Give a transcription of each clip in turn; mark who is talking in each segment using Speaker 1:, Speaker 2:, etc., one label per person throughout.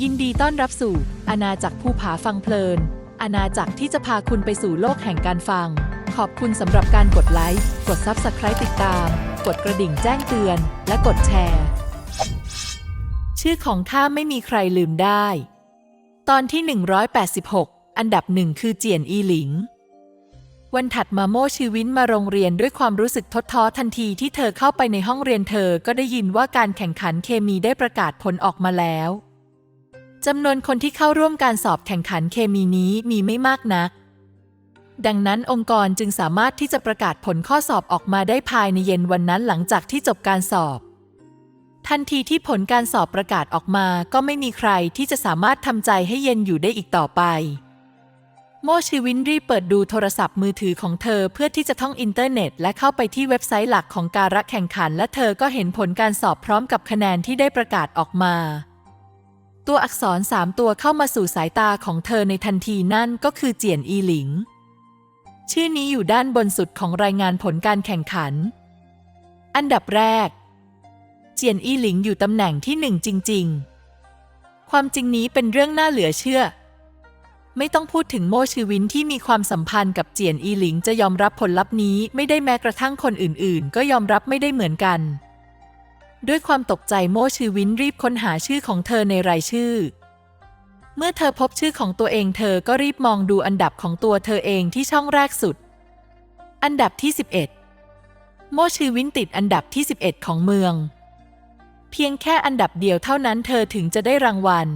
Speaker 1: ยินดีต้อนรับสู่อาณาจักรภูผาฟังเพลิน อาณาจักรที่จะพาคุณไปสู่โลกแห่งการฟัง ขอบคุณสำหรับการกดไลค์ กด Subscribe ติดตาม กดกระดิ่งแจ้งเตือน และกดแชร์ ชื่อของข้าไม่มีใครลืมได้ ตอนที่ 186 อันดับหนึ่งคือเจียนอีหลิง วันถัดมาโม่ชีวินมาโรงเรียนด้วยความรู้สึกทดท้อทันทีที่เธอเข้าไปในห้องเรียนเธอก็ได้ยินว่าการแข่งขันเคมีได้ประกาศผลออกมาแล้ว จำนวนคนที่เข้าร่วมการสอบแข่งขันเคมีนี้มีไม่มากนัก ดังนั้นองค์กรจึงสามารถที่จะประกาศผลข้อสอบออกมาได้ภายในเย็นวันนั้นหลังจากที่จบการสอบ ทันทีที่ผลการสอบประกาศออกมาก็ไม่มีใครที่จะสามารถทำใจให้เย็นอยู่ได้อีกต่อไป โมชิวินรีเปิดดูโทรศัพท์มือถือของเธอเพื่อที่จะท่องอินเทอร์เน็ต และเข้าไปที่เว็บไซต์หลักของการแข่งขัน และเธอก็เห็นผลการสอบพร้อมกับคะแนนที่ได้ประกาศออกมา ตัวอักษรสามตัวเข้ามาสู่สายตาของเธอในทันทีนั่นก็คือเจียนอีหลิง ชื่อนี้อยู่ด้านบนสุดของรายงานผลการแข่งขัน อันดับแรก เจียนอีหลิงอยู่ตำแหน่งที่หนึ่งจริง ๆ ความจริงนี้เป็นเรื่องน่าเหลือเชื่อ ไม่ต้องพูดถึงโมชิวินที่มีความสัมพันธ์กับเจียนอีหลิงจะยอมรับผลลัพธ์นี้ไม่ได้แม้กระทั่งคนอื่น ๆ ก็ยอมรับไม่ได้เหมือนกัน ด้วยความตกใจโมชิวินรีบค้นหาชื่อของเธอในรายชื่อ เมื่อเธอพบชื่อของตัวเองเธอก็รีบมองดูอันดับของตัวเธอเองที่ช่องแรกสุด อันดับที่ 11 โมชิวินติดอันดับที่ 11 ของเมือง เพียงแค่อันดับเดียวเท่านั้นเธอถึงจะได้รางวัล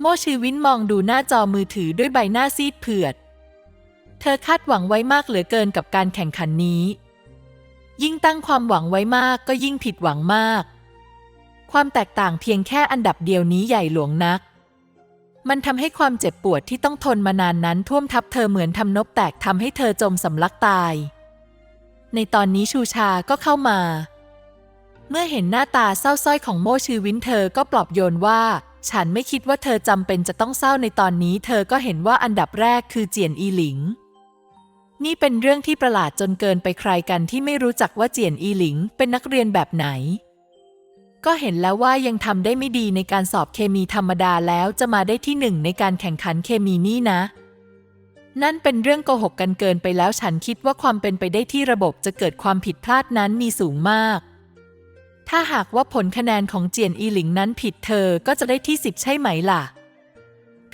Speaker 1: โมชิวินมองดูหน้าจอมือถือด้วยใบหน้าซีดเผือด เธอคาดหวังไว้มากเหลือเกินกับการแข่งขันนี้ ยิ่งตั้งความหวังไว้มากก็ยิ่งผิดหวังมาก ความแตกต่างเพียงแค่อันดับเดียวนี้ใหญ่หลวงนัก มันทำให้ความเจ็บปวดที่ต้องทนมานานนั้นท่วมทับเธอเหมือนทำนบแตกทำให้เธอจมสำลักตาย ในตอนนี้ชูชาก็เข้ามา เมื่อเห็นหน้าตาเศร้าส้อยของโมชือวินเธอก็ปลอบโยนว่า ฉันไม่คิดว่าเธอจำเป็นจะต้องเศร้าในตอนนี้ เธอก็เห็นว่าอันดับแรกคือเจียนอีหลิง นี่เป็นเรื่องที่ประหลาดจนเกินไปใครกันที่ไม่รู้จักว่าเจียนอีหลิงเป็นนักเรียนแบบไหน ก็เห็นแล้วว่ายังทำได้ไม่ดีในการสอบเคมีธรรมดาแล้วจะมาได้ที่หนึ่งในการแข่งขันเคมีนี่นะ นั่นเป็นเรื่องโกหกกันเกินไปแล้วฉันคิดว่าความเป็นไปได้ที่ระบบจะเกิดความผิดพลาดนั้นมีสูงมาก ถ้าหากว่าผลคะแนนของเจียนอีหลิงนั้นผิดเธอก็จะได้ที่สิบใช่ไหมล่ะ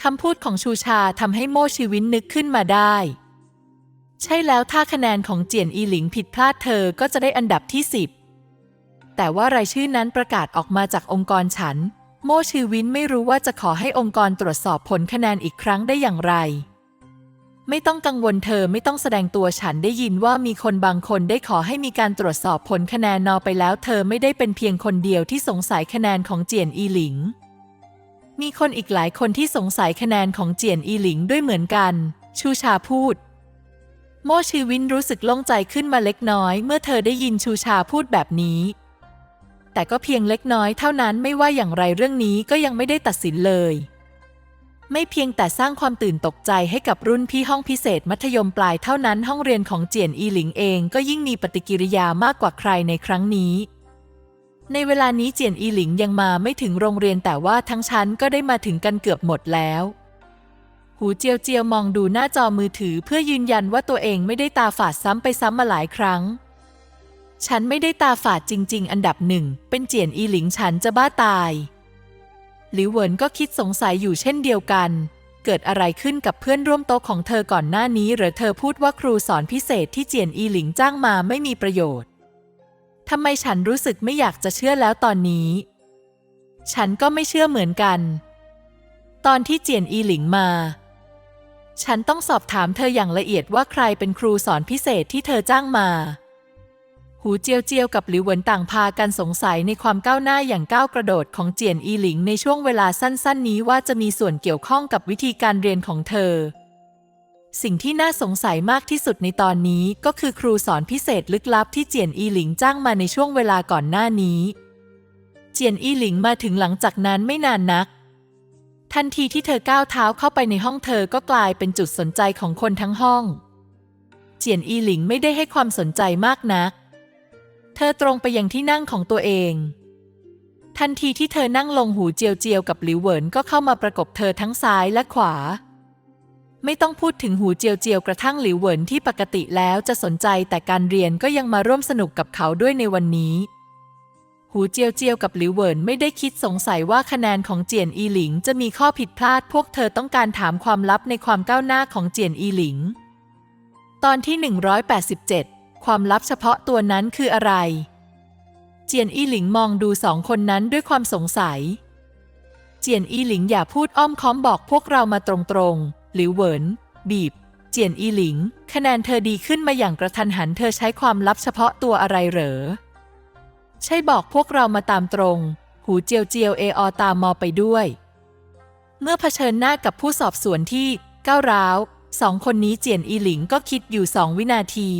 Speaker 1: คำพูดของชูชาทำให้โมชีวินนึกขึ้นมาได้ ใช่แล้วถ้าคะแนนของเจียนอีหลิงผิดพลาดเธอก็จะได้อันดับที่สิบแต่ว่ารายชื่อนั้นประกาศออกมาจากองค์กรฉัน โมชีวินไม่รู้ว่าจะขอให้องค์กรตรวจสอบผลคะแนนอีกครั้งได้อย่างไร ไม่ต้องกังวลเธอไม่ต้องแสดงตัวฉันได้ยินว่ามีคนบางคนได้ขอให้มีการตรวจสอบผลคะแนนนอไปแล้ว เธอไม่ได้เป็นเพียงคนเดียวที่สงสัยคะแนนของเจียนอีหลิง มีคนอีกหลายคนที่สงสัยคะแนนของเจียนอีหลิงด้วยเหมือนกัน ชูชาพูด โมชีวินรู้สึกโล่งใจขึ้นมาเล็กน้อย เมื่อเธอได้ยินชูชาพูดแบบนี้ แต่ก็เพียงเล็กน้อยเท่านั้นไม่ว่าอย่างไรเรื่องนี้ก็ยังไม่ได้ตัดสินเลย ไม่เพียงแต่สร้างความตื่นตกใจให้กับรุ่นพี่ห้องพิเศษมัธยมปลายเท่านั้นห้องเรียนของเจียนอีหลิงเองก็ยิ่งมีปฏิกิริยามากกว่าใครในครั้งนี้ในเวลานี้เจียนอีหลิงยังมาไม่ถึงโรงเรียนแต่ว่าทั้งชั้นก็ได้มาถึงกันเกือบหมดแล้ว หูเจียวเจียวมองดูหน้าจอมือถือเพื่อยืนยันว่าตัวเองไม่ได้ตาฝาดซ้ำไปซ้ำมาหลายครั้ง ฉันไม่ได้ตาฝาดจริง ๆ อันดับหนึ่ง เป็นเจียนอีหลิงฉันจะบ้าตาย หลิวเหวินก็คิดสงสัยอยู่เช่นเดียวกัน เกิดอะไรขึ้นกับเพื่อนร่วมโต๊ะของเธอก่อนหน้านี้ หรือเธอพูดว่าครูสอนพิเศษที่เจียนอีหลิงจ้างมาไม่มีประโยชน์ทำไมฉันรู้สึกไม่อยากจะเชื่อแล้วตอนนี้ ฉันก็ไม่เชื่อเหมือนกัน ตอนที่เจียนอีหลิงมา ฉันต้องสอบถามเธออย่างละเอียดว่าใครเป็นครูสอนพิเศษที่เธอจ้างมา หูเจียวเจียวกับหลิวเหวินต่างพากันสงสัยในความก้าวหน้าอย่างก้าวกระโดดของเจียนอีหลิงในช่วงเวลาสั้น ๆ นี้ว่าจะมีส่วนเกี่ยวข้องกับวิธีการเรียนของเธอ สิ่งที่น่าสงสัยมากที่สุดในตอนนี้ก็คือครูสอนพิเศษลึกลับที่เจียนอีหลิงจ้างมาในช่วงเวลาก่อนหน้านี้ เจียนอีหลิงมาถึงหลังจากนั้นไม่นานนัก ทันทีที่เธอก้าวเท้าเข้าไปในห้องเธอก็กลายเป็นจุดสนใจของคนทั้งห้อง เจียนอีหลิงไม่ได้ให้ความสนใจมากนัก เธอตรงไปยังที่นั่งของตัวเอง ทันทีที่เธอนั่งลงหูเจียวเจียวกับหลิวเหวินก็เข้ามาประกบเธอทั้งซ้ายและขวา ไม่ต้องพูดถึงหูเจียวเจียวกระทั่งหลิวเหวินที่ปกติแล้วจะสนใจแต่การเรียนก็ยังมาร่วมสนุกกับเขาด้วยในวันนี้ หูเจียวเจียวกับหลิวเหวินไม่ได้คิดสงสัยว่าคะแนนของเจียนอีหลิงจะมีข้อผิดพลาด พวกเธอต้องการถามความลับในความก้าวหน้าของเจียนอีหลิง ตอนที่ 187 ความลับเฉพาะตัวนั้นคืออะไร เจียนอีหลิงมองดูสองคนนั้นด้วยความสงสัย เจียนอีหลิงอย่าพูดอ้อมค้อมบอกพวกเรามาตรงๆหลิวเหวินบีบ เจียนอีหลิง คะแนนเธอดีขึ้นมาอย่างกระทันหัน เธอใช้ความลับเฉพาะตัวอะไรเหรอ ใช่บอกพวกเรามาตามตรง หูเจียวเจียวเออตามมอไปด้วย เมื่อเผชิญหน้ากับผู้สอบสวนที่ก้าวร้าวสองคนนี้เจียนอีหลิงก็คิดอยู่สองวินาที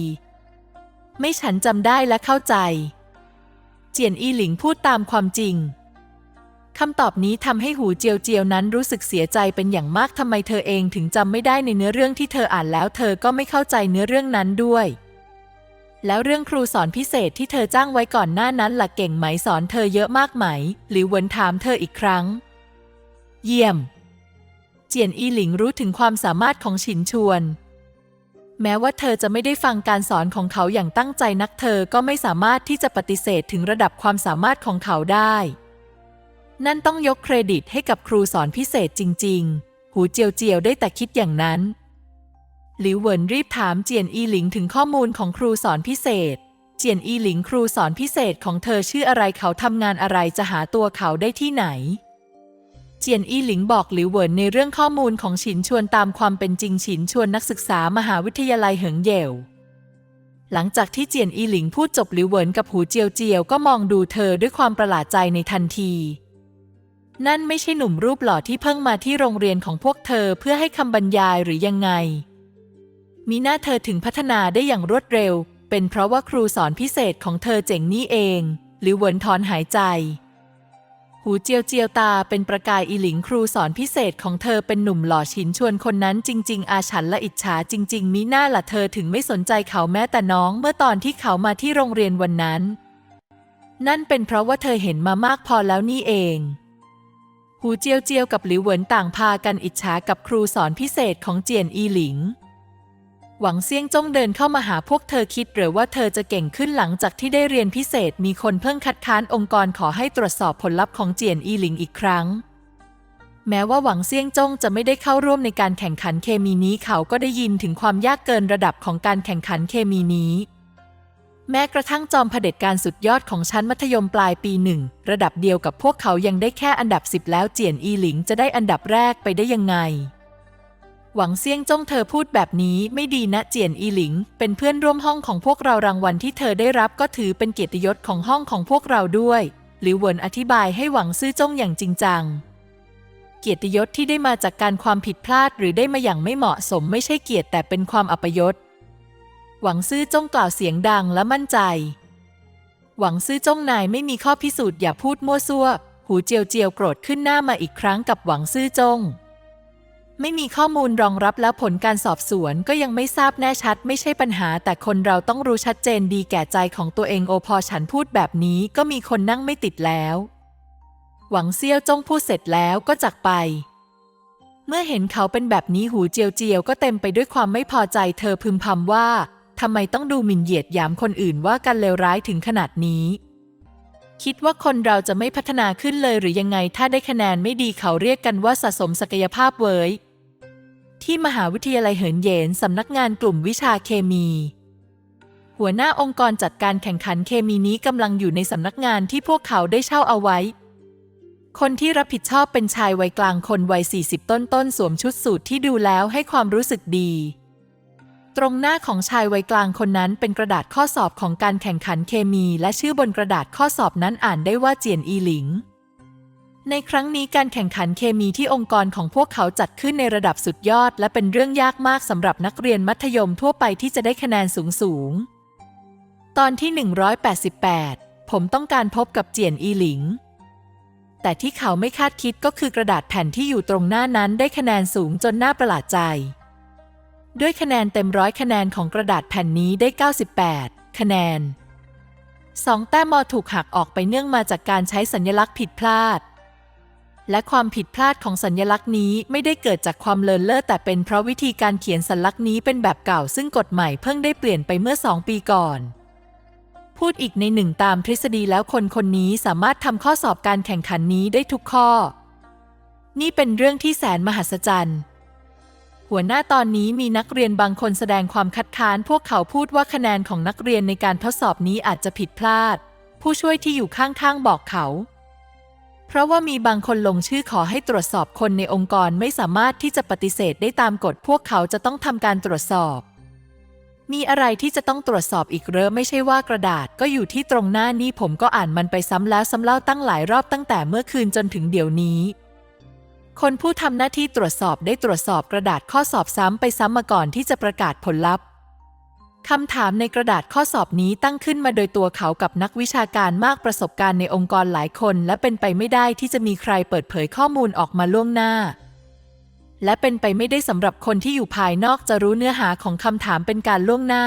Speaker 1: ไม่ฉันจำได้และเข้าใจ เจียนอีหลิงพูดตามความจริงคำตอบนี้ทำให้หูเจียวเจียวนั้นรู้สึกเสียใจเป็นอย่างมากทำไมเธอเองถึงจำไม่ได้ในเนื้อเรื่องที่เธออ่านแล้ว เธอก็ไม่เข้าใจเนื้อเรื่องนั้นด้วย แล้วเรื่องครูสอนพิเศษที่เธอจ้างไว้ก่อนหน้านั้นล่ะเก่งไหมสอนเธอเยอะมากไหมหรือเวินถามเธออีกครั้ง เยี่ยม เจียนอีหลิงรู้ถึงความสามารถของฉินชวน แม้ว่าเธอจะไม่ได้ฟังการสอนของเขาอย่างตั้งใจนักเธอก็ไม่สามารถที่จะปฏิเสธถึงระดับความสามารถของเขาได้ นั่นต้องยกเครดิตให้กับครูสอนพิเศษจริง ๆ หูเจียวเจียวได้แต่คิดอย่างนั้น หลิวเหวินรีบถามเจียนอีหลิงถึงข้อมูลของครูสอนพิเศษ เจียนอีหลิงครูสอนพิเศษของเธอชื่ออะไรเขาทำงานอะไรจะหาตัวเขาได้ที่ไหน เจียนอีหลิงบอกหลิวเหวินในเรื่องข้อมูลของฉินชวนตามความเป็นจริงฉินชวนนักศึกษามหาวิทยาลัยเหิงเย่วหลังจากที่เจียนอีหลิงพูดจบหลิวเหวินกับหูเจียวเจียวก็มองดูเธอด้วยความประหลาดใจในทันทีนั่นไม่ใช่หนุ่มรูปหล่อที่เพิ่งมาที่โรงเรียนของพวกเธอเพื่อให้คำบรรยายหรือยังไง มีหน้าเธอถึงพัฒนาได้อย่างรวดเร็ว เป็นเพราะว่าครูสอนพิเศษของเธอเจ๋งนี่เองหลิวเวินถอนหายใจ หูเจียวเจียวตาเป็นประกายอีหลิงครูสอนพิเศษของเธอเป็นหนุ่มหล่อฉินชวนคนนั้นจริง ๆ อาฉันและอิจฉาจริง ๆมิหน้าละเธอถึงไม่สนใจเขาแม้แต่น้องเมื่อตอนที่เขามาที่โรงเรียนวันนั้น นั่นเป็นเพราะว่าเธอเห็นมามากพอแล้วนี่เองหูเจียวเจียวกับหลิวเหวินต่างพากันอิจฉากับครูสอนพิเศษของเจียนอีหลิง หวังเซี่ยงจ้งเดินเข้ามาหาพวกเธอคิดหรือว่าเธอจะเก่งขึ้นหลังจากที่ได้เรียนพิเศษ มีคนเพิ่งคัดค้านองค์กรขอให้ตรวจสอบผลลัพธ์ของเจียนอีหลิงอีกครั้ง แม้ว่าหวังเซี่ยงจ้งจะไม่ได้เข้าร่วมในการแข่งขันเคมีนี้เขาก็ได้ยินถึงความยากเกินระดับของการแข่งขันเคมีนี้ แม้กระทั่งจอมเผด็จการสุดยอดของชั้นมัธยมปลายปีหนึ่งระดับเดียวกับพวกเขายังได้แค่อันดับสิบแล้วเจียนอีหลิงจะได้อันดับแรกไปได้ยังไง หวังเซี่ยงจ้งเธอพูดแบบนี้ไม่ดีนะเจียนอีหลิง เป็นเพื่อนร่วมห้องของพวกเรารางวัลที่เธอได้รับก็ถือเป็นเกียรติยศของห้องของพวกเราด้วยหลิวเหวินอธิบายให้หวังซื่อจ้งอย่างจริงจัง เกียรติยศที่ได้มาจากการความผิดพลาดหรือได้มาอย่างไม่เหมาะสมไม่ใช่เกียรติแต่เป็นความอัปยศหวังซื่อจ้งกล่าวเสียงดังและมั่นใจ หวังซื่อจ้งนายไม่มีข้อพิสูจน์อย่าพูดมั่วซั่ว หูเจียวเจียวโกรธขึ้นหน้ามาอีกครั้งกับหวังซื่อจ้ง ไม่มีข้อมูลรองรับแล้วผลการสอบสวนก็ยังไม่ทราบแน่ชัด ไม่ใช่ปัญหา แต่คนเราต้องรู้ชัดเจนดีแก่ใจของตัวเองโอพอฉันพูดแบบนี้ก็มีคนนั่งไม่ติดแล้ว หวังเซี่ยวจ้องพูดเสร็จแล้วก็จากไป เมื่อเห็นเขาเป็นแบบนี้หูเจียวเจียวก็เต็มไปด้วยความไม่พอใจเธอพึมพำว่าทำไมต้องดูหมิ่นเหยียดหยามคนอื่นว่ากันเลวร้ายถึงขนาดนี้ คิดว่าคนเราจะไม่พัฒนาขึ้นเลยหรือยังไงถ้าได้คะแนนไม่ดีเขาเรียกกันว่าสะสมศักยภาพเว้ย ที่มหาวิทยาลัยเหินเหยนสำนักงานกลุ่มวิชาเคมี หัวหน้าองค์กรจัดการแข่งขันเคมีนี้กำลังอยู่ในสำนักงานที่พวกเขาได้เช่าเอาไว้ คนที่รับผิดชอบเป็นชายวัยกลางคนวัย 40 ต้นต้นๆสวมชุดสูทที่ดูแล้วให้ความรู้สึกดี ตรงหน้าของชายวัยกลางคนนั้นเป็นกระดาษข้อสอบของการแข่งขันเคมี และชื่อบนกระดาษข้อสอบนั้นอ่านได้ว่าเจียนอีหลิง ในครั้งนี้การแข่งขันเคมีที่องค์กรของพวกเขาจัดขึ้นในระดับสุดยอด และเป็นเรื่องยากมากสำหรับนักเรียนมัธยมทั่วไปที่จะได้คะแนนสูงสูงๆตอนที่ 188 ผมต้องการพบกับเจียนอีหลิง แต่ที่เขาไม่คาดคิดก็คือกระดาษแผ่นที่อยู่ตรงหน้านั้นได้คะแนนสูงจนน่าประหลาดใจ ด้วยคะแนนเต็มร้อยคะแนนของกระดาษแผ่นนี้ได้ 98 คะแนนสองแต้มมอถูกหักออกไปเนื่องมาจากการใช้สัญลักษณ์ผิดพลาด และความผิดพลาดของสัญลักษณ์นี้ไม่ได้เกิดจากความเลินเล่อแต่เป็นเพราะวิธีการเขียนสัญลักษณ์นี้เป็นแบบเก่า ซึ่งกฎใหม่เพิ่งได้เปลี่ยนไปเมื่อสองปีก่อน พูดอีกในหนึ่งตามทฤษฎีแล้วคนคนนี้สามารถทำข้อสอบการแข่งขันนี้ได้ทุกข้อ นี่เป็นเรื่องที่แสนมหัศจรรย์หัวหน้าตอนนี้มีนักเรียนบางคนแสดงความคัดค้าน พวกเขาพูดว่าคะแนนของนักเรียนในการทดสอบนี้อาจจะผิดพลาด ผู้ช่วยที่อยู่ข้างๆบอกเขา เพราะว่ามีบางคนลงชื่อขอให้ตรวจสอบคนในองค์กรไม่สามารถที่จะปฏิเสธได้ตามกฎพวกเขาจะต้องทำการตรวจสอบ มีอะไรที่จะต้องตรวจสอบอีกเรอะไม่ใช่ว่ากระดาษก็อยู่ที่ตรงหน้านี่ผมก็อ่านมันไปซ้ำแล้วซ้ำเล่าตั้งหลายรอบตั้งแต่เมื่อคืนจนถึงเดี๋ยวนี้ คนผู้ทำหน้าที่ตรวจสอบได้ตรวจสอบกระดาษข้อสอบซ้ำไปซ้ำมาก่อนที่จะประกาศผลลัพธ์ คำถามในกระดาษข้อสอบนี้ตั้งขึ้นมาโดยตัวเขากับนักวิชาการมากประสบการณ์ในองค์กรหลายคน และเป็นไปไม่ได้ที่จะมีใครเปิดเผยข้อมูลออกมาล่วงหน้า และเป็นไปไม่ได้สำหรับคนที่อยู่ภายนอกจะรู้เนื้อหาของคำถามเป็นการล่วงหน้า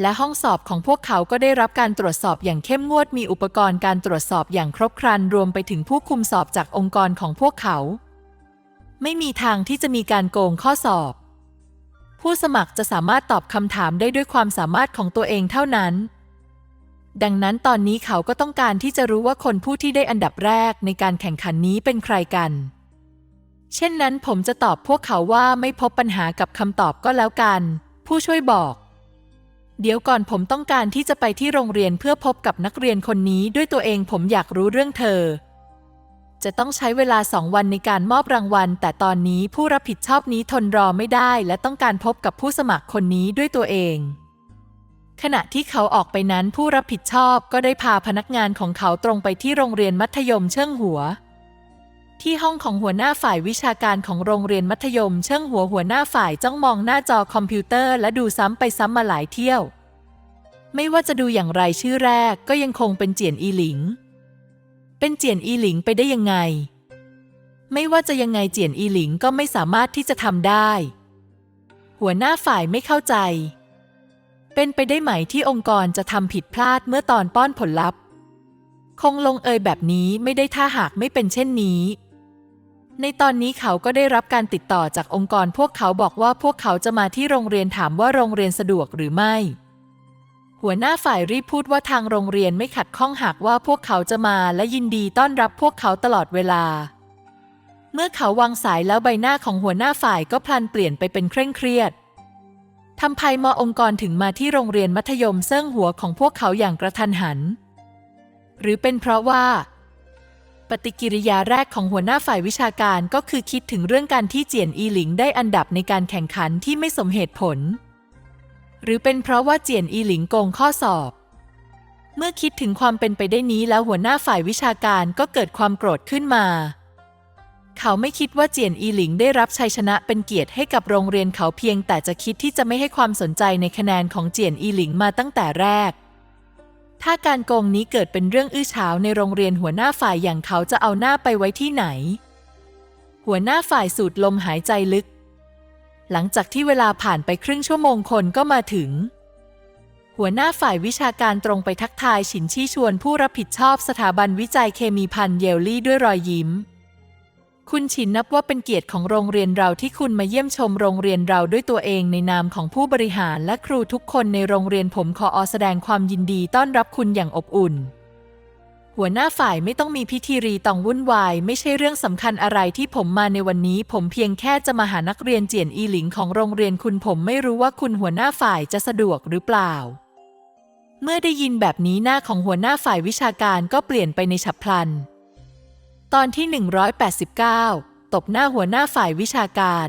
Speaker 1: และห้องสอบของพวกเขาก็ได้รับการตรวจสอบอย่างเข้มงวดมีอุปกรณ์การตรวจสอบอย่างครบครันรวมไปถึงผู้คุมสอบจากองค์กรของพวกเขา ไม่มีทางที่จะมีการโกงข้อสอบ ผู้สมัครจะสามารถตอบคำถามได้ด้วยความสามารถของตัวเองเท่านั้น ดังนั้นตอนนี้เขาก็ต้องการที่จะรู้ว่าคนผู้ที่ได้อันดับแรกในการแข่งขันนี้เป็นใครกัน เช่นนั้นผมจะตอบพวกเขาว่าไม่พบปัญหากับคำตอบก็แล้วกัน ผู้ช่วยบอก เดี๋ยวก่อนผมต้องการที่จะไปที่โรงเรียนเพื่อพบกับนักเรียนคนนี้ด้วยตัวเองผมอยากรู้เรื่องเธอ จะต้องใช้เวลาสองวันในการมอบรางวัล แต่ตอนนี้ผู้รับผิดชอบนี้ทนรอไม่ได้ และต้องการพบกับผู้สมัครคนนี้ด้วยตัวเอง ขณะที่เขาออกไปนั้นผู้รับผิดชอบก็ได้พาพนักงานของเขาตรงไปที่โรงเรียนมัธยมเชิงหัว ที่ห้องของหัวหน้าฝ่ายวิชาการของโรงเรียนมัธยมเชิงหัวหัวหน้าฝ่ายจ้องมองหน้าจอคอมพิวเตอร์ และดูซ้ำไปซ้ำมาหลายเที่ยว ไม่ว่าจะดูอย่างไรชื่อแรกก็ยังคงเป็นเจียนอีหลิง เป็นเจียนอีหลิงไปได้ยังไง ไม่ว่าจะยังไงเจียนอีหลิงก็ไม่สามารถที่จะทำได้ หัวหน้าฝ่ายไม่เข้าใจ เป็นไปได้ไหมที่องค์กรจะทำผิดพลาดเมื่อตอนป้อนผลลัพธ์ คงลงเอยแบบนี้ไม่ได้ถ้าหากไม่เป็นเช่นนี้ ในตอนนี้เขาก็ได้รับการติดต่อจากองค์กรพวกเขาบอกว่าพวกเขาจะมาที่โรงเรียนถามว่าโรงเรียนสะดวกหรือไม่ หัวหน้าฝ่ายรีบพูดว่าทางโรงเรียนไม่ขัดข้องหากว่าพวกเขาจะมาและยินดีต้อนรับพวกเขาตลอดเวลา เมื่อเขาวางสายแล้วใบหน้าของหัวหน้าฝ่ายก็พลันเปลี่ยนไปเป็นเคร่งเครียดทำไพมอองค์กรถึงมาที่โรงเรียนมัธยมเซิ่งหัวของพวกเขาอย่างกระทันหัน หรือเป็นเพราะว่า ปฏิกิริยาแรกของหัวหน้าฝ่ายวิชาการก็คือคิดถึงเรื่องการที่เจียนอีหลิงได้อันดับในการแข่งขันที่ไม่สมเหตุผล หรือเป็นเพราะว่าเจียนอีหลิงโกงข้อสอบ เมื่อคิดถึงความเป็นไปได้นี้แล้วหัวหน้าฝ่ายวิชาการก็เกิดความโกรธขึ้นมา เขาไม่คิดว่าเจียนอีหลิงได้รับชัยชนะเป็นเกียรติให้กับโรงเรียนเขาเพียงแต่จะคิดที่จะไม่ให้ความสนใจในคะแนนของเจียนอีหลิงมาตั้งแต่แรก ถ้าการโกงนี้เกิดเป็นเรื่องอื้อฉาวในโรงเรียนหัวหน้าฝ่ายอย่างเขาจะเอาหน้าไปไว้ที่ไหน หัวหน้าฝ่ายสูดลมหายใจลึก หลังจากที่เวลาผ่านไปครึ่งชั่วโมงคนก็มาถึง หัวหน้าฝ่ายวิชาการตรงไปทักทายฉินชี่ชวนผู้รับผิดชอบสถาบันวิจัยเคมีพันเยลลี่ด้วยรอยยิ้ม คุณฉินนับว่าเป็นเกียรติของโรงเรียนเราที่คุณมาเยี่ยมชมโรงเรียนเราด้วยตัวเองในนามของผู้บริหารและครูทุกคนในโรงเรียนผมขออแสดงความยินดีต้อนรับคุณอย่างอบอุ่น หัวหน้าฝ่ายไม่ต้องมีพิธีรีตองวุ่นวาย ไม่ใช่เรื่องสำคัญอะไรที่ผมมาในวันนี้ ผมเพียงแค่จะมาหานักเรียนเจียนอีหลิงของโรงเรียนคุณผมไม่รู้ว่าคุณหัวหน้าฝ่ายจะสะดวกหรือเปล่า เมื่อได้ยินแบบนี้หน้าของหัวหน้าฝ่ายวิชาการก็เปลี่ยนไปในฉับพลัน ตอนที่ 189 ตบหน้าหัวหน้าฝ่ายวิชาการ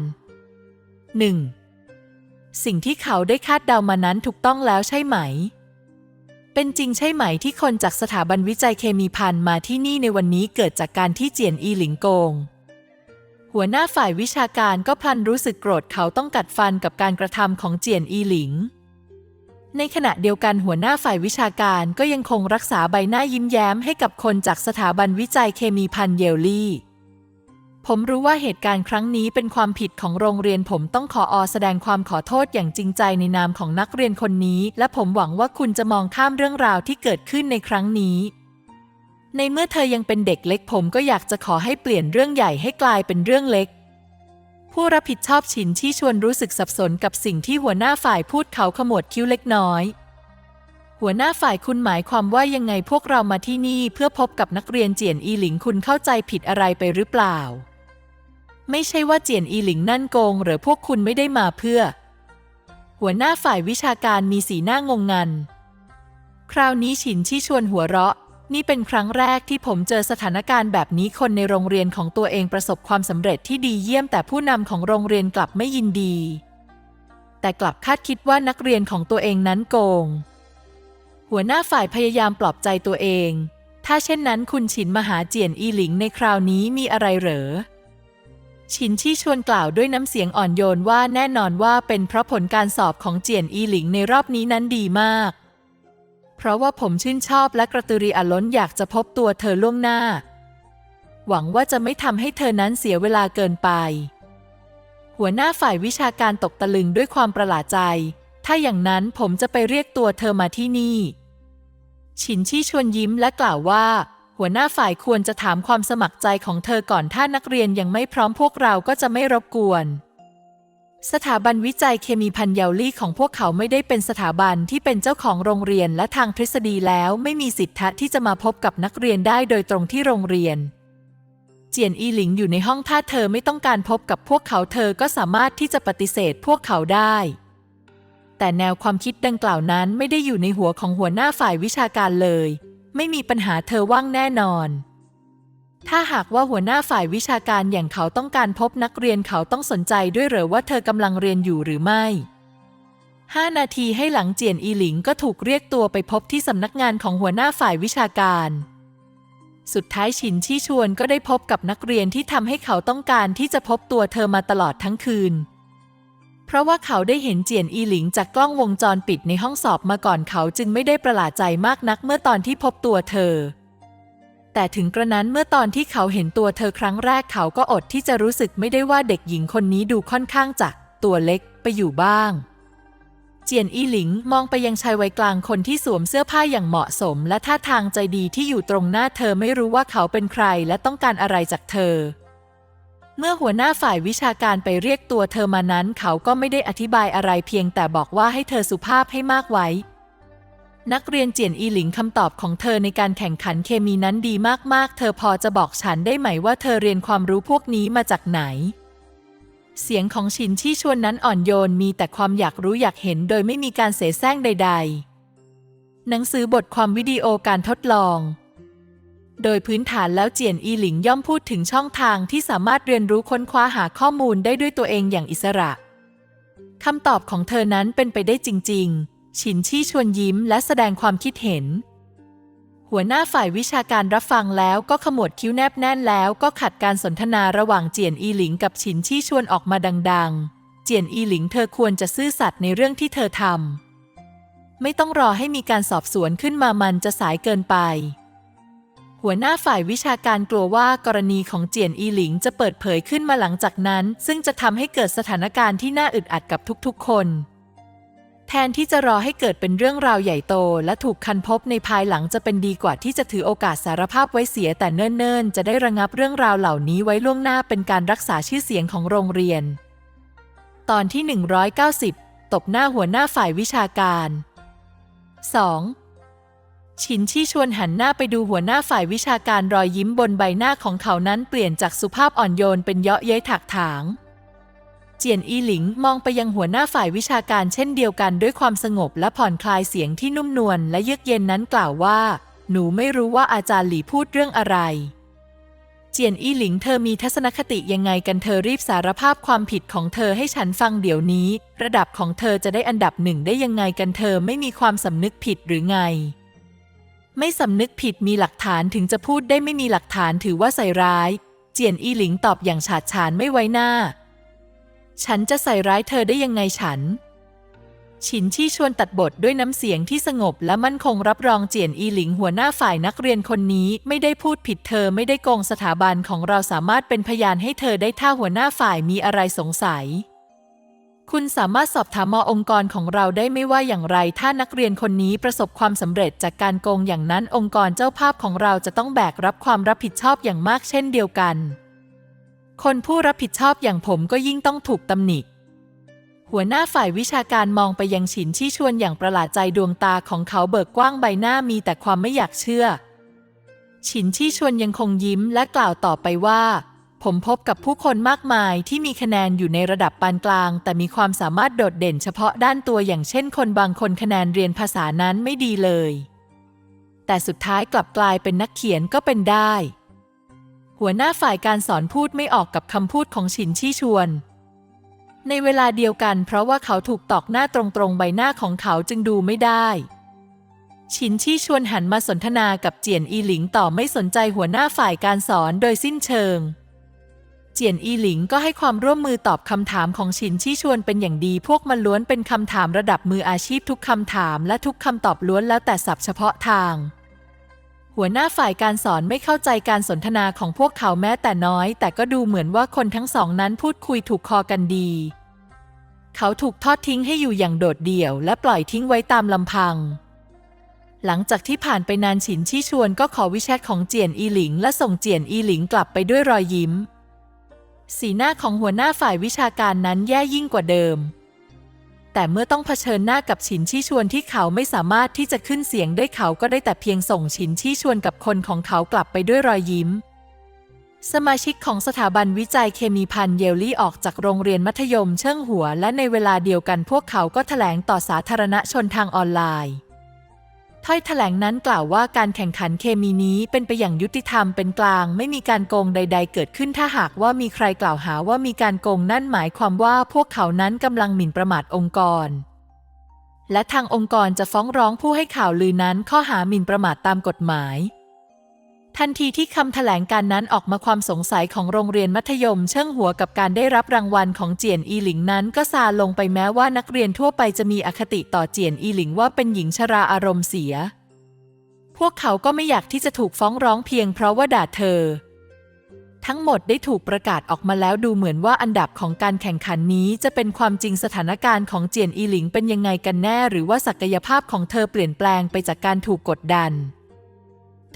Speaker 1: 1. สิ่งที่เขาได้คาดเดามานั้นถูกต้องแล้วใช่ไหม เป็นจริงใช่ไหมที่คนจากสถาบันวิจัยเคมีพันมาที่นี่ในวันนี้เกิดจากการที่เจียนอีหลิงโกง หัวหน้าฝ่ายวิชาการก็พลันรู้สึกโกรธเขาต้องกัดฟันกับการกระทำของเจียนอีหลิง ในขณะเดียวกันหัวหน้าฝ่ายวิชาการก็ยังคงรักษาใบหน้ายิ้มแย้มให้กับคนจากสถาบันวิจัยเคมีพันเยลลี่ ผมรู้ว่าเหตุการณ์ครั้งนี้เป็นความผิดของโรงเรียนผมต้องขออแสดงความขอโทษอย่างจริงใจในนามของนักเรียนคนนี้ และผมหวังว่าคุณจะมองข้ามเรื่องราวที่เกิดขึ้นในครั้งนี้ ในเมื่อเธอยังเป็นเด็กเล็กผมก็อยากจะขอให้เปลี่ยนเรื่องใหญ่ให้กลายเป็นเรื่องเล็ก ผู้รับผิดชอบฉินที่ชวนรู้สึกสับสนกับสิ่งที่หัวหน้าฝ่ายพูดเขาขมวดคิ้วเล็กน้อยหัวหน้าฝ่ายคุณหมายความว่ายังไงพวกเรามาที่นี่เพื่อพบกับนักเรียนเจียนอีหลิงคุณเข้าใจผิดอะไรไปหรือเปล่า ไม่ใช่ว่าเจียนอีหลิงนั่นโกง หรือพวกคุณไม่ได้มาเพื่อ หัวหน้าฝ่ายวิชาการมีสีหน้างงงัน คราวนี้ฉินชี่ชวนหัวเราะ นี่เป็นครั้งแรกที่ผมเจอสถานการณ์แบบนี้คนในโรงเรียนของตัวเองประสบความสำเร็จที่ดีเยี่ยมแต่ผู้นำของโรงเรียนกลับไม่ยินดี แต่กลับคาดคิดว่านักเรียนของตัวเองนั้นโกง หัวหน้าฝ่ายพยายามปลอบใจตัวเอง ถ้าเช่นนั้นคุณฉินมาหาเจียนอีหลิงในคราวนี้มีอะไรเหรอ ฉินชี่ชวนกล่าวด้วยน้ำเสียงอ่อนโยนว่าแน่นอนว่าเป็นเพราะผลการสอบของเจียนอีหลิงในรอบนี้นั้นดีมาก เพราะว่าผมชื่นชอบและกระตือรือร้นอยากจะพบตัวเธอล่วงหน้า หวังว่าจะไม่ทำให้เธอนั้นเสียเวลาเกินไป หัวหน้าฝ่ายวิชาการตกตะลึงด้วยความประหลาดใจ ถ้าอย่างนั้นผมจะไปเรียกตัวเธอมาที่นี่ฉินชี่ชวนยิ้มและกล่าวว่า หัวหน้าฝ่ายควรจะถามความสมัครใจของเธอก่อนถ้านักเรียนยังไม่พร้อมพวกเราก็จะไม่รบกวน สถาบันวิจัยเคมีพันเยาลี่ของพวกเขาไม่ได้เป็นสถาบันที่เป็นเจ้าของโรงเรียนและทางทฤษฎีแล้วไม่มีสิทธะที่จะมาพบกับนักเรียนได้โดยตรงที่โรงเรียน เจียนอีหลิงอยู่ในห้องถ้าเธอไม่ต้องการพบกับพวกเขาเธอก็สามารถที่จะปฏิเสธพวกเขาได้แต่แนวความคิดดังกล่าวนั้นไม่ได้อยู่ในหัวของหัวหน้าฝ่ายวิชาการเลย ไม่มีปัญหาเธอว่างแน่นอน ถ้าหากว่าหัวหน้าฝ่ายวิชาการอย่างเขาต้องการพบนักเรียนเขาต้องสนใจด้วยหรือว่าเธอกำลังเรียนอยู่หรือไม่ห้านาทีให้หลังเจียนอีหลิงก็ถูกเรียกตัวไปพบที่สำนักงานของหัวหน้าฝ่ายวิชาการ สุดท้ายฉินชี่ชวนก็ได้พบกับนักเรียนที่ทำให้เขาต้องการที่จะพบตัวเธอมาตลอดทั้งคืน เพราะว่าเขาได้เห็นเจียนอีหลิงจากกล้องวงจรปิดในห้องสอบมาก่อนเขาจึงไม่ได้ประหลาดใจมากนักเมื่อตอนที่พบตัวเธอ แต่ถึงกระนั้นเมื่อตอนที่เขาเห็นตัวเธอครั้งแรกเขาก็อดที่จะรู้สึกไม่ได้ว่าเด็กหญิงคนนี้ดูค่อนข้างจะตัวเล็กไปอยู่บ้าง เจียนอีหลิงมองไปยังชายวัยกลางคนที่สวมเสื้อผ้าอย่างเหมาะสม และท่าทางใจดีที่อยู่ตรงหน้าเธอไม่รู้ว่าเขาเป็นใครและต้องการอะไรจากเธอ เมื่อหัวหน้าฝ่ายวิชาการไปเรียกตัวเธอมานั้น เขาก็ไม่ได้อธิบายอะไรเพียงแต่บอกว่าให้เธอสุภาพให้มากไว้ นักเรียนเจียนอีหลิงคำตอบของเธอในการแข่งขันเคมีนั้นดีมากๆ เธอพอจะบอกฉันได้ไหมว่าเธอเรียนความรู้พวกนี้มาจากไหน เสียงของชินที่ชวนนั้นอ่อนโยนมีแต่ความอยากรู้อยากเห็นโดยไม่มีการเสแสร้งใด ๆ หนังสือบทความวิดีโอการทดลอง โดยพื้นฐานแล้วเจียนอีหลิงย่อมพูดถึงช่องทางที่สามารถเรียนรู้ค้นคว้าหาข้อมูลได้ด้วยตัวเองอย่างอิสระคำตอบของเธอนั้นเป็นไปได้จริงๆฉินชี่ชวนยิ้มและแสดงความคิดเห็น หัวหน้าฝ่ายวิชาการรับฟังแล้วก็ขมวดคิ้วแนบแน่นแล้วก็ขัดการสนทนาระหว่างเจียนอีหลิงกับฉินชี่ชวนออกมาดัง ๆ เจียนอีหลิงเธอควรจะซื่อสัตย์ในเรื่องที่เธอทำไม่ต้องรอให้มีการสอบสวนขึ้นมามันจะสายเกินไป หัวหน้าฝ่ายวิชาการกลัวว่ากรณีของเจียนอีหลิงจะเปิดเผยขึ้นมาหลังจากนั้น ซึ่งจะทำให้เกิดสถานการณ์ที่น่าอึดอัดกับทุกๆ คน แทนที่จะรอให้เกิดเป็นเรื่องราวใหญ่โต และถูกคันพบในภายหลังจะเป็นดีกว่าที่จะถือโอกาสสารภาพไว้เสียแต่เนิ่นๆ จะได้ระงับเรื่องราวเหล่านี้ไว้ล่วงหน้าเป็นการรักษาชื่อเสียงของโรงเรียน ตอนที่ 190 ตบหน้าหัวหน้าฝ่ายวิชาการ 2. ชินชี่ชวนหันหน้าไปดูหัวหน้าฝ่ายวิชาการรอยยิ้มบนใบหน้าของเขานั้นเปลี่ยนจากสุภาพอ่อนโยนเป็นเยาะเย้ยถักถาง เจียนอีหลิงมองไปยังหัวหน้าฝ่ายวิชาการเช่นเดียวกันด้วยความสงบและผ่อนคลายเสียงที่นุ่มนวลและเยือกเย็นนั้นกล่าวว่า หนูไม่รู้ว่าอาจารย์หลี่พูดเรื่องอะไร เจียนอีหลิงเธอมีทัศนคติยังไงกันเธอรีบสารภาพความผิดของเธอให้ฉันฟังเดี๋ยวนี้ ระดับของเธอจะได้อันดับหนึ่งได้ยังไงกันเธอไม่มีความสำนึกผิดหรือไง ไม่สำนึกผิดมีหลักฐานถึงจะพูดได้ไม่มีหลักฐานถือว่าใส่ร้าย เจียนอีหลิงตอบอย่างฉาดฉานไม่ไว้หน้า ฉันจะใส่ร้ายเธอได้ยังไงฉัน ฉินชี่ชวนตัดบทด้วยน้ำเสียงที่สงบและมั่นคงรับรองเจียนอีหลิงหัวหน้าฝ่ายนักเรียนคนนี้ไม่ได้พูดผิดเธอไม่ได้โกงสถาบันของเราสามารถเป็นพยานให้เธอได้ถ้าหัวหน้าฝ่ายมีอะไรสงสัย คุณสามารถสอบถามมอองค์กรของเราได้ไม่ว่าอย่างไร ถ้านักเรียนคนนี้ประสบความสำเร็จจากการโกงอย่างนั้นองค์กรเจ้าภาพของเราจะต้องแบกรับความรับผิดชอบอย่างมากเช่นเดียวกัน คนผู้รับผิดชอบอย่างผมก็ยิ่งต้องถูกตำหนิหัวหน้าฝ่ายวิชาการมองไปยังฉินชี่ชวนอย่างประหลาดใจดวงตาของเขาเบิกกว้างใบหน้ามีแต่ความไม่อยากเชื่อ ฉินชี่ชวนยังคงยิ้มและกล่าวต่อไปว่า ผมพบกับผู้คนมากมายที่มีคะแนนอยู่ในระดับปานกลาง แต่มีความสามารถโดดเด่นเฉพาะด้านตัวอย่างเช่น คนบางคนคะแนนเรียนภาษานั้นไม่ดีเลย แต่สุดท้ายกลับกลายเป็นนักเขียนก็เป็นได้ หัวหน้าฝ่ายการสอนพูดไม่ออกกับคำพูดของฉินชี่ชวน ในเวลาเดียวกัน เพราะว่าเขาถูกตอกหน้าตรงๆใบหน้าของเขาจึงดูไม่ได้ฉินชี่ชวนหันมาสนทนากับเจียนอีหลิงต่อไม่สนใจหัวหน้าฝ่ายการสอนโดยสิ้นเชิง เจียนอีหลิงก็ให้ความร่วมมือตอบคำถามของฉินชี่ชวนเป็นอย่างดี พวกมันล้วนเป็นคำถามระดับมืออาชีพทุกคำถามและทุกคำตอบล้วนแล้วแต่ศัพท์เฉพาะทาง หัวหน้าฝ่ายการสอนไม่เข้าใจการสนทนาของพวกเขาแม้แต่น้อย แต่ก็ดูเหมือนว่าคนทั้งสองนั้นพูดคุยถูกคอกันดี เขาถูกทอดทิ้งให้อยู่อย่างโดดเดี่ยว และปล่อยทิ้งไว้ตามลำพังหลังจากที่ผ่านไปนานฉินชี่ชวนก็ขอวิแชทของเจียนอีหลิง และส่งเจียนอีหลิงกลับไปด้วยรอยยิ้ม สีหน้าของหัวหน้าฝ่ายวิชาการนั้นแย่ยิ่งกว่าเดิม แต่เมื่อต้องเผชิญหน้ากับฉินชี่ชวนที่เขาไม่สามารถที่จะขึ้นเสียงได้เขาก็ได้แต่เพียงส่งฉินชี่ชวนกับคนของเขากลับไปด้วยรอยยิ้ม สมาชิกของสถาบันวิจัยเคมีพันเยลลี่ออกจากโรงเรียนมัธยมเชิงหัว และในเวลาเดียวกันพวกเขาก็แถลงต่อสาธารณชนทางออนไลน์ ถ้อยแถลงนั้นกล่าวว่าการแข่งขันเคมีนี้เป็นไปอย่างยุติธรรมเป็นกลาง ไม่มีการโกงใด ๆ เกิดขึ้นถ้าหากว่ามีใครกล่าวหาว่ามีการโกงนั่นหมายความว่าพวกเขานั้นกำลังหมิ่นประมาทองค์กร และทางองค์กรจะฟ้องร้องผู้ให้ข่าวลือนั้นข้อหาหมิ่นประมาทตามกฎหมาย ทันทีที่คำแถลงการนั้นออกมาความสงสัยของโรงเรียนมัธยม เชิงหัวกับการได้รับรางวัลของเจียนอีหลิงนั้น ก็ซาลงไปแม้ว่านักเรียนทั่วไปจะมีอคติต่อเจียนอีหลิงว่าเป็นหญิงชราอารมณ์เสีย พวกเขาก็ไม่อยากที่จะถูกฟ้องร้องเพียงเพราะว่าด่าเธอ ทั้งหมดได้ถูกประกาศออกมาแล้วดูเหมือนว่าอันดับของการแข่งขันนี้จะเป็นความจริงสถานการณ์ของเจียนอีหลิงเป็นยังไงกันแน่ หรือว่าศักยภาพของเธอเปลี่ยนแปลงไปจากการถูกกดดัน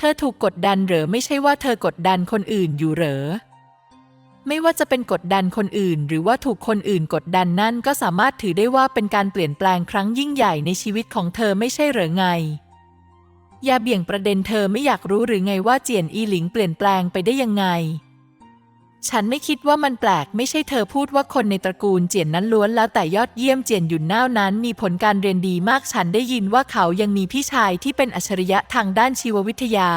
Speaker 1: ธอถูกกดดันเหรอไม่ใช่ว่าเธอกดดันคนอื่นอยู่เหรอ ไม่ว่าจะเป็นกดดันคนอื่น หรือว่าถูกคนอื่นกดดันนั่นก็สามารถถือได้ว่าเป็นการเปลี่ยนแปลงครั้งยิ่งใหญ่ในชีวิตของเธอไม่ใช่เหรอไง อย่าเบี่ยงประเด็นเธอไม่อยากรู้หรือไงว่าเจียนอีหลิงเปลี่ยนแปลงไปได้ยังไง ฉันไม่คิดว่ามันแปลกไม่ใช่เธอพูดว่าคนในตระกูลเจียนนั้นล้วนแล้วแต่ยอดเยี่ยมเจียนหยุนน่าวนั้น มีผลการเรียนดีมากฉันได้ยินว่าเขายังมีพี่ชายที่เป็นอัจฉริยะทางด้านชีววิทยา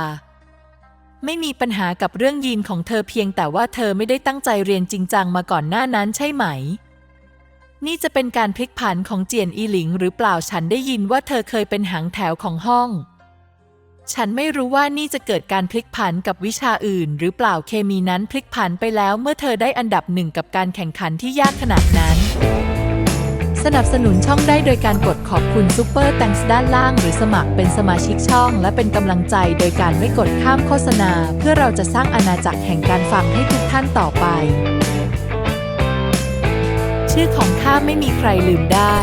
Speaker 1: ไม่มีปัญหากับเรื่องยีนของเธอเพียงแต่ว่าเธอไม่ได้ตั้งใจเรียนจริงจังมาก่อนหน้านั้นใช่ไหม นี่จะเป็นการพลิกผันของเจียนอีหลิงหรือเปล่าฉันได้ยินว่าเธอเคยเป็นหางแถวของห้อง ฉันไม่รู้ว่านี่จะเกิดการพลิกผันกับวิชาอื่น หรือเปล่าเคมีนั้นพลิกผันไปแล้วเมื่อเธอได้อันดับหนึ่งกับการแข่งขันที่ยากขนาดนั้น สนับสนุนช่องได้โดยการกดขอบคุณซูเปอร์แตงส์ด้านล่าง หรือสมัครเป็นสมาชิกช่อง และเป็นกำลังใจโดยการไม่กดข้ามโฆษณา เพื่อเราจะสร้างอาณาจักรแห่งการฟังให้ทุกท่านต่อไป ชื่อของข้าไม่มีใครลืมได้